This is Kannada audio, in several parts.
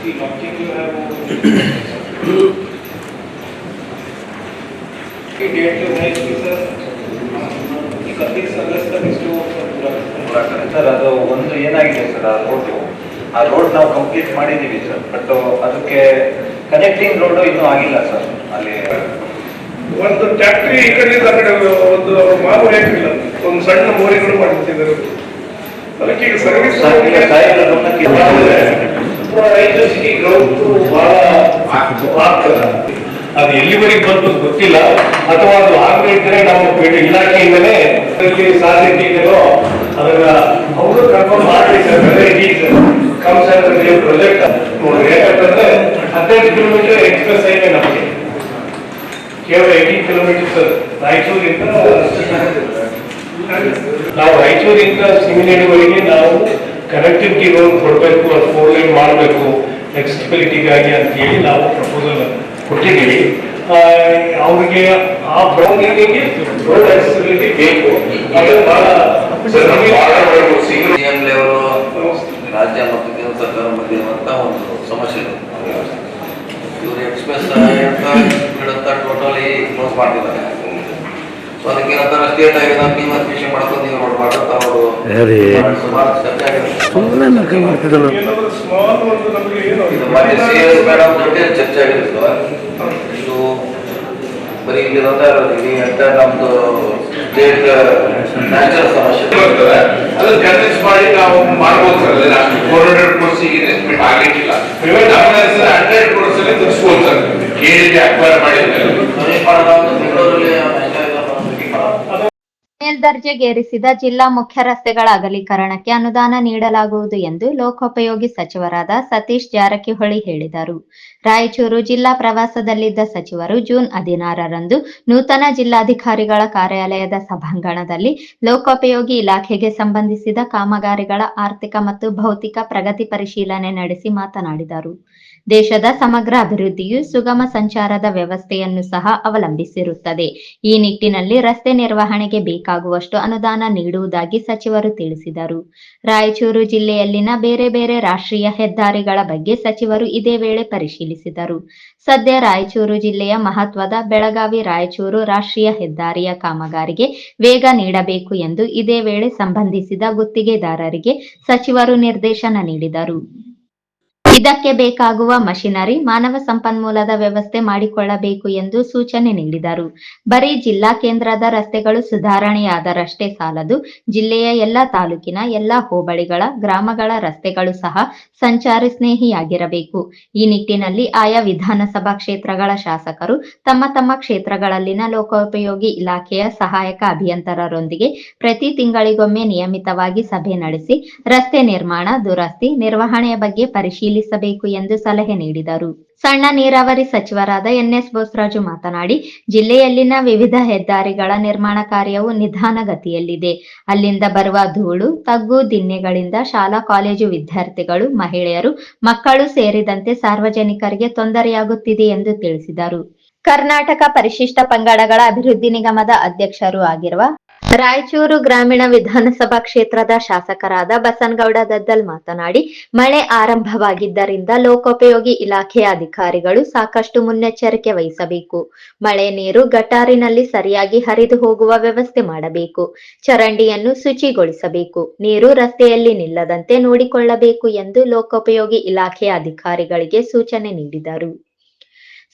इसकी लॉन्चिंग जो है वो की डेट जो है इसकी सर इकतीस अगस्त तक इसको पूरा पूरा करें ಸರ್ ಅದು ಒಂದು ಏನಾಗಿದೆ ಸರ್ ಆ ರೋಡು ಆ ರೋಡ್ ನಾವು ಕಂಪ್ಲೀಟ್ ಮಾಡಿದ್ದೀವಿ ಸರ್ ಬಟ್ ಅದಕ್ಕೆ ಕನೆಕ್ಟಿಂಗ್ ರೋಡು ಇನ್ನೂ ಆಗಿಲ್ಲ ಸರ್ ಅಲ್ಲಿ ಒಂದು ಟ್ಯಾಕ್ಟ್ರಿ ಈ ಕಡೆಯಿಂದ ಆ ಕಡೆ ಒಂದು ಮಾಮೂಲಿ ಹಾಕಿಲ್ಲ ಒಂದು ಸಣ್ಣ ಮೋರಿಗಳು ಮಾಡಿಬಿಟ್ಟಿದ್ದಾರೆ ಅದಕ್ಕೆ ಈಗ ಸರ್ವಿಸ್ ರೈತರಿಗೆ ಗ್ರೌಂಡ್ ಬಹಳ ಅದು ಎಲ್ಲಿವರೆಗೆ ಬಂತು ಗೊತ್ತಿಲ್ಲ. ಅಥವಾ ಅದು ಆಗದೇ ಇದ್ರೆ ನಮ್ಮ ಇಲಾಖೆಯಿಂದಲೇ ಸಾಧ್ಯತೆ ಇದೆಯೋ, ಅದನ್ನ ಅವರು ಕನ್ಫರ್ಮ್ ಮಾಡಿ ಸರ್. ಕಮ್ಸ್ ಅಂದ್ರೆ ಪ್ರಾಜೆಕ್ಟ್ ನೋಡ್ರಿ ಯಾಕಂತಂದ್ರೆ ಹದಿನೈದು ಕಿಲೋಮೀಟರ್ ಎಕ್ಸ್ಪ್ರೆಸ್ ಹೈವೇ ನಮಗೆ. ಕೇವಲ ಏಯ್ಟೀನ್ ಕಿಲೋಮೀಟರ್ ಸರ್. ರಾಯಚೂರಿಂದ ನಾವು ರಾಯಚೂರಿಂದ ಸಿಮಿನೇಡುವರೆಗೆ ನಾವು ಕನೆಕ್ಟಿವಿಟಿ ರೋಡ್ ಕೊಡಬೇಕು ಅದು ಫೋರ್ ಲೈನ್ ಮಾಡಬೇಕು ಅಂತ ಹೇಳಿ ನಾವು ಪ್ರಪೋಸಲ್ ಕೊಟ್ಟಿದ್ದೀವಿ. ಅವ್ರಿಗೆ ಆ ಬ್ರೌನಿಂಗಿಗೆ ರೋಡ್ ಫ್ಲೆಕ್ಸಿಬಿಲಿಟಿ ಬೇಕು. ಲೆವೆಲ್ ರಾಜ್ಯ ಮತ್ತು ಕೇಂದ್ರ ಸರ್ಕಾರ ಮಧ್ಯೆ ಇರುವಂತಹ ಒಂದು ಸಮಸ್ಯೆ ಇದೆ. ಇವರು ಎಕ್ಸ್ಪ್ರೆಸ್ ಟೋಟಲಿ ಕ್ಲೋಸ್ ಮಾಡ್ತಿದ್ದಾರೆ. ಸೊ ಅದಕ್ಕೆ ಏನಂತಾರೆ ಸ್ಟೇಟ್ ಆಗಿದೆ ಡಿಮಾರ್ಕೇಶನ್ ಮಾಡ್ಕೊಂಡು ನೀವು ರೋಡ್ ಮಾಡೋದು ಅವರು ಸುಮಾರು ಚರ್ಚೆ ಆಗಿದೆ. ಏನಾದ್ರು ನಮಗೆ ಏನು ಇದು ಮತ್ತೆ ಸಿ ಎಸ್ ಮೇಡಮ್ ಜೊತೆ ಚರ್ಚೆ ಆಗಿದೆ ಸರ್ ಇದು ಬರೀ ಇಲ್ಲಿ ಇಲ್ಲಿ ಅಂತ ನಮ್ದು ಸ್ಟೇಟ್ ನ್ಯಾಚುರಲ್ ಸಮಸ್ಯೆ. ಬರ್ತದೆ ಅದು ಕನ್ವಿನ್ಸ್ ಮಾಡಿ ನಾವು ಮಾಡ್ಬೋದು ಸರ್ ಫೋರ್ ಹಂಡ್ರೆಡ್ ಕ್ರೋರ್ಸ್ ಈಗ ಎಸ್ಟಿಮೇಟ್ ಆಗಿಟ್ಟಿಲ್ಲ ಹಂಡ್ರೆಡ್ ಕ್ರೋರ್ಸ್ ಅಲ್ಲಿ ತರಿಸ್ಬೋದು ಸರ್ ಕೇಳಿದ್ರೆ ಅಕ್ವೈರ್ ಮಾಡಿದ್ಮೇಲೆ ಮೇಲ್ದರ್ಜೆಗೇರಿಸಿದ ಜಿಲ್ಲಾ ಮುಖ್ಯ ರಸ್ತೆಗಳ ಅಗಲೀಕರಣಕ್ಕೆ ಅನುದಾನ ನೀಡಲಾಗುವುದು ಎಂದು ಲೋಕೋಪಯೋಗಿ ಸಚಿವರಾದ ಸತೀಶ್ ಜಾರಕಿಹೊಳಿ ಹೇಳಿದರು. ರಾಯಚೂರು ಜಿಲ್ಲಾ ಪ್ರವಾಸದಲ್ಲಿದ್ದ ಸಚಿವರು ಜೂನ್ ಹದಿನಾರರಂದು ನೂತನ ಜಿಲ್ಲಾಧಿಕಾರಿಗಳ ಕಾರ್ಯಾಲಯದ ಸಭಾಂಗಣದಲ್ಲಿ ಲೋಕೋಪಯೋಗಿ ಇಲಾಖೆಗೆ ಸಂಬಂಧಿಸಿದ ಕಾಮಗಾರಿಗಳ ಆರ್ಥಿಕ ಮತ್ತು ಭೌತಿಕ ಪ್ರಗತಿ ಪರಿಶೀಲನೆ ನಡೆಸಿ ಮಾತನಾಡಿದರು. ದೇಶದ ಸಮಗ್ರ ಅಭಿವೃದ್ಧಿಯು ಸುಗಮ ಸಂಚಾರದ ವ್ಯವಸ್ಥೆಯನ್ನು ಸಹ ಅವಲಂಬಿಸಿರುತ್ತದೆ. ಈ ನಿಟ್ಟಿನಲ್ಲಿ ರಸ್ತೆ ನಿರ್ವಹಣೆಗೆ ಬೇಕಾಗುವಷ್ಟು ಅನುದಾನ ನೀಡುವುದಾಗಿ ಸಚಿವರು ತಿಳಿಸಿದರು. ರಾಯಚೂರು ಜಿಲ್ಲೆಯಲ್ಲಿನ ಬೇರೆ ಬೇರೆ ರಾಷ್ಟ್ರೀಯ ಹೆದ್ದಾರಿಗಳ ಬಗ್ಗೆ ಸಚಿವರು ಇದೇ ವೇಳೆ ಪರಿಶೀಲಿಸಿದರು. ಸದ್ಯ ರಾಯಚೂರು ಜಿಲ್ಲೆಯ ಮಹತ್ವದ ಬೆಳಗಾವಿ ರಾಯಚೂರು ರಾಷ್ಟ್ರೀಯ ಹೆದ್ದಾರಿಯ ಕಾಮಗಾರಿಗೆ ವೇಗ ನೀಡಬೇಕು ಎಂದು ಇದೇ ವೇಳೆ ಸಂಬಂಧಿಸಿದ ಗುತ್ತಿಗೆದಾರರಿಗೆ ಸಚಿವರು ನಿರ್ದೇಶನ ನೀಡಿದರು. ಇದಕ್ಕೆ ಬೇಕಾಗುವ ಮಷಿನರಿ ಮಾನವ ಸಂಪನ್ಮೂಲದ ವ್ಯವಸ್ಥೆ ಮಾಡಿಕೊಳ್ಳಬೇಕು ಎಂದು ಸೂಚನೆ ನೀಡಿದರು. ಬರೀ ಜಿಲ್ಲಾ ಕೇಂದ್ರದ ರಸ್ತೆಗಳು ಸುಧಾರಣೆಯಾದರಷ್ಟೇ ಸಾಲದು. ಜಿಲ್ಲೆಯ ಎಲ್ಲ ತಾಲೂಕಿನ ಎಲ್ಲ ಹೋಬಳಿಗಳ, ಗ್ರಾಮಗಳ ರಸ್ತೆಗಳು ಸಹ ಸಂಚಾರಿ ಸ್ನೇಹಿಯಾಗಿರಬೇಕು. ಈ ನಿಟ್ಟಿನಲ್ಲಿ ಆಯಾ ವಿಧಾನಸಭಾ ಕ್ಷೇತ್ರಗಳ ಶಾಸಕರು ತಮ್ಮ ತಮ್ಮ ಕ್ಷೇತ್ರಗಳಲ್ಲಿನ ಲೋಕೋಪಯೋಗಿ ಇಲಾಖೆಯ ಸಹಾಯಕ ಅಭಿಯಂತರರೊಂದಿಗೆ ಪ್ರತಿ ತಿಂಗಳಿಗೊಮ್ಮೆ ನಿಯಮಿತವಾಗಿ ಸಭೆ ನಡೆಸಿ ರಸ್ತೆ ನಿರ್ಮಾಣ, ದುರಸ್ತಿ, ನಿರ್ವಹಣೆಯ ಬಗ್ಗೆ ಪರಿಶೀಲಿಸಬೇಕು ಎಂದು ಸಲಹೆ ನೀಡಿದರು. ಸಣ್ಣ ನೀರಾವರಿ ಸಚಿವರಾದ ಎನ್ಎಸ್ ಬೋಸರಾಜು ಮಾತನಾಡಿ, ಜಿಲ್ಲೆಯಲ್ಲಿನ ವಿವಿಧ ಹೆದ್ದಾರಿಗಳ ನಿರ್ಮಾಣ ಕಾರ್ಯವು ನಿಧಾನಗತಿಯಲ್ಲಿದೆ. ಅಲ್ಲಿಂದ ಬರುವ ಧೂಳು, ತಗ್ಗು ದಿನ್ನೆಗಳಿಂದ ಶಾಲಾ, ಕಾಲೇಜು ವಿದ್ಯಾರ್ಥಿಗಳು, ಮಹಿಳೆಯರು, ಮಕ್ಕಳು ಸೇರಿದಂತೆ ಸಾರ್ವಜನಿಕರಿಗೆ ತೊಂದರೆಯಾಗುತ್ತಿದೆ ಎಂದು ತಿಳಿಸಿದರು. ಕರ್ನಾಟಕ ಪರಿಶಿಷ್ಟ ಪಂಗಡಗಳ ಅಭಿವೃದ್ಧಿ ನಿಗಮದ ಅಧ್ಯಕ್ಷರು ಆಗಿರುವ ರಾಯಚೂರು ಗ್ರಾಮೀಣ ವಿಧಾನಸಭಾ ಕ್ಷೇತ್ರದ ಶಾಸಕರಾದ ಬಸನಗೌಡ ದದ್ದಲ್ ಮಾತನಾಡಿ, ಮಳೆ ಆರಂಭವಾಗಿದ್ದರಿಂದ ಲೋಕೋಪಯೋಗಿ ಇಲಾಖೆಯ ಅಧಿಕಾರಿಗಳು ಸಾಕಷ್ಟು ಮುನ್ನೆಚ್ಚರಿಕೆ ವಹಿಸಬೇಕು. ಮಳೆ ನೀರು ಗಟಾರಿನಲ್ಲಿ ಸರಿಯಾಗಿ ಹರಿದು ಹೋಗುವ ವ್ಯವಸ್ಥೆ ಮಾಡಬೇಕು. ಚರಂಡಿಯನ್ನು ಶುಚಿಗೊಳಿಸಬೇಕು. ನೀರು ರಸ್ತೆಯಲ್ಲಿ ನಿಲ್ಲದಂತೆ ನೋಡಿಕೊಳ್ಳಬೇಕು ಎಂದು ಲೋಕೋಪಯೋಗಿ ಇಲಾಖೆಯ ಅಧಿಕಾರಿಗಳಿಗೆ ಸೂಚನೆ ನೀಡಿದರು.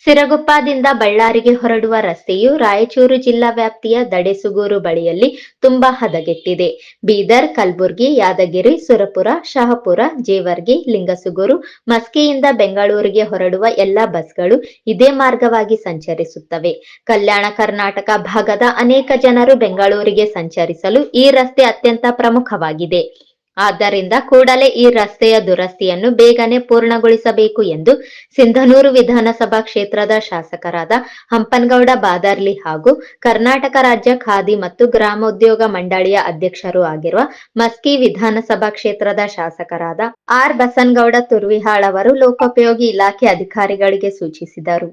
ಸಿರಗುಪ್ಪದಿಂದ ಬಳ್ಳಾರಿಗೆ ಹೊರಡುವ ರಸ್ತೆಯು ರಾಯಚೂರು ಜಿಲ್ಲಾ ವ್ಯಾಪ್ತಿಯ ದಡೆಸುಗೂರು ಬಳಿಯಲ್ಲಿ ತುಂಬಾ ಹದಗೆಟ್ಟಿದೆ. ಬೀದರ್, ಕಲಬುರ್ಗಿ, ಯಾದಗಿರಿ, ಸುರಪುರ, ಶಹಪುರ, ಜೇವರ್ಗಿ, ಲಿಂಗಸುಗೂರು, ಮಸ್ಕಿಯಿಂದ ಬೆಂಗಳೂರಿಗೆ ಹೊರಡುವ ಎಲ್ಲಾ ಬಸ್ಗಳು ಇದೇ ಮಾರ್ಗವಾಗಿ ಸಂಚರಿಸುತ್ತವೆ. ಕಲ್ಯಾಣ ಕರ್ನಾಟಕ ಭಾಗದ ಅನೇಕ ಜನರು ಬೆಂಗಳೂರಿಗೆ ಸಂಚರಿಸಲು ಈ ರಸ್ತೆ ಅತ್ಯಂತ ಪ್ರಮುಖವಾಗಿದೆ. ಆದ್ದರಿಂದ ಕೂಡಲೇ ಈ ರಸ್ತೆಯ ದುರಸ್ತಿಯನ್ನು ಬೇಗನೆ ಪೂರ್ಣಗೊಳಿಸಬೇಕು ಎಂದು ಸಿಂಧನೂರು ವಿಧಾನಸಭಾ ಕ್ಷೇತ್ರದ ಶಾಸಕರಾದ ಹಂಪನಗೌಡ ಬಾದರ್ಲಿ ಹಾಗೂ ಕರ್ನಾಟಕ ರಾಜ್ಯ ಖಾದಿ ಮತ್ತು ಗ್ರಾಮೋದ್ಯೋಗ ಮಂಡಳಿಯ ಅಧ್ಯಕ್ಷರೂ ಆಗಿರುವ ಮಸ್ಕಿ ವಿಧಾನಸಭಾ ಕ್ಷೇತ್ರದ ಶಾಸಕರಾದ ಆರ್ ಬಸನ್ಗೌಡ ತುರ್ವಿಹಾಳ್ ಅವರು ಲೋಕೋಪಯೋಗಿ ಇಲಾಖೆ ಅಧಿಕಾರಿಗಳಿಗೆ ಸೂಚಿಸಿದರು.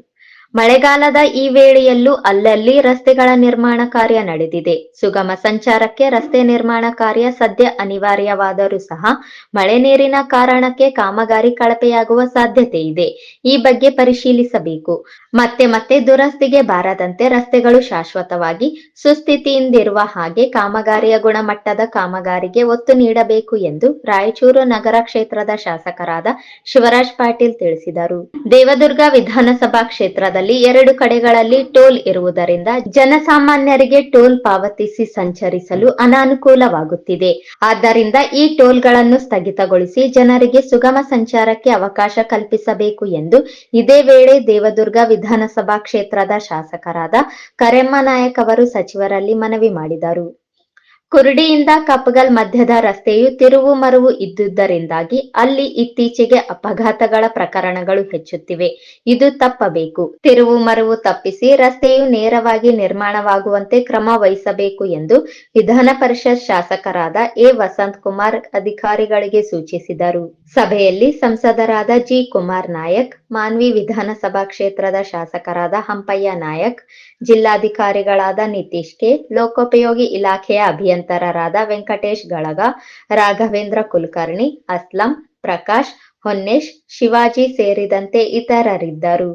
ಮಳೆಗಾಲದ ಈ ವೇಳೆಯಲ್ಲೂ ಅಲ್ಲಲ್ಲಿ ರಸ್ತೆಗಳ ನಿರ್ಮಾಣ ಕಾರ್ಯ ನಡೆದಿದೆ. ಸುಗಮ ಸಂಚಾರಕ್ಕೆ ರಸ್ತೆ ನಿರ್ಮಾಣ ಕಾರ್ಯ ಸದ್ಯ ಅನಿವಾರ್ಯವಾದರೂ ಸಹ ಮಳೆ ನೀರಿನ ಕಾರಣಕ್ಕೆ ಕಾಮಗಾರಿ ಕಳಪೆಯಾಗುವ ಸಾಧ್ಯತೆ ಇದೆ. ಈ ಬಗ್ಗೆ ಪರಿಶೀಲಿಸಬೇಕು. ಮತ್ತೆ ಮತ್ತೆ ದುರಸ್ತಿಗೆ ಬಾರದಂತೆ ರಸ್ತೆಗಳು ಶಾಶ್ವತವಾಗಿ ಸುಸ್ಥಿತಿಯಿಂದಿರುವ ಹಾಗೆ ಕಾಮಗಾರಿಯ ಗುಣಮಟ್ಟದ ಕಾಮಗಾರಿಗೆ ಒತ್ತು ನೀಡಬೇಕು ಎಂದು ರಾಯಚೂರು ನಗರ ಕ್ಷೇತ್ರದ ಶಾಸಕರಾದ ಶಿವರಾಜ್ ಪಾಟೀಲ್ ತಿಳಿಸಿದರು. ದೇವದುರ್ಗ ವಿಧಾನಸಭಾ ಕ್ಷೇತ್ರದಲ್ಲಿ ಎರಡು ಕಡೆಗಳಲ್ಲಿ ಟೋಲ್ ಇರುವುದರಿಂದ ಜನಸಾಮಾನ್ಯರಿಗೆ ಟೋಲ್ ಪಾವತಿಸಿ ಸಂಚರಿಸಲು ಅನಾನುಕೂಲವಾಗುತ್ತಿದೆ. ಆದ್ದರಿಂದ ಈ ಟೋಲ್ಗಳನ್ನು ಸ್ಥಗಿತಗೊಳಿಸಿ ಜನರಿಗೆ ಸುಗಮ ಸಂಚಾರಕ್ಕೆ ಅವಕಾಶ ಕಲ್ಪಿಸಬೇಕು ಎಂದು ಇದೇ ವೇಳೆ ದೇವದುರ್ಗ ವಿಧಾನಸಭಾ ಕ್ಷೇತ್ರದ ಶಾಸಕರಾದ ಕರೆಮ್ಮ ನಾಯಕ್ ಅವರು ಸಚಿವರಲ್ಲಿ ಮನವಿ ಮಾಡಿದರು. ಕುರುಡಿಯಿಂದ ಕಪ್ಗಲ್ ಮಧ್ಯದ ರಸ್ತೆಯು ತಿರುವು ಮರುವು ಇದ್ದುದರಿಂದಾಗಿ ಅಲ್ಲಿ ಇತ್ತೀಚೆಗೆ ಅಪಘಾತಗಳ ಪ್ರಕರಣಗಳು ಹೆಚ್ಚುತ್ತಿವೆ. ಇದು ತಪ್ಪಬೇಕು. ತಿರುವು ಮರುವು ತಪ್ಪಿಸಿ ರಸ್ತೆಯು ನೇರವಾಗಿ ನಿರ್ಮಾಣವಾಗುವಂತೆ ಕ್ರಮ ವಹಿಸಬೇಕು ಎಂದು ವಿಧಾನ ಪರಿಷತ್ ಶಾಸಕರಾದ ಎ. ವಸಂತ್ ಕುಮಾರ್ ಅಧಿಕಾರಿಗಳಿಗೆ ಸೂಚಿಸಿದರು. ಸಭೆಯಲ್ಲಿ ಸಂಸದರಾದ ಜಿ. ಕುಮಾರ್ ನಾಯಕ್, ಮಾನ್ವಿ ವಿಧಾನಸಭಾ ಕ್ಷೇತ್ರದ ಶಾಸಕರಾದ ಹಂಪಯ್ಯ ನಾಯಕ್, ಜಿಲ್ಲಾಧಿಕಾರಿಗಳಾದ ನಿತೀಶ್ ಕೆ, ಲೋಕೋಪಯೋಗಿ ಇಲಾಖೆಯ ಅಭಿಯಂತರರಾದ ವೆಂಕಟೇಶ್ ಗಳಗ ರಾಘವೇಂದ್ರ ಕುಲಕರ್ಣಿ ಅಸ್ಲಂ ಪ್ರಕಾಶ್ ಹೊನ್ನೇಶ್ ಶಿವಾಜಿ ಸೇರಿದಂತೆ ಇತರರಿದ್ದರು.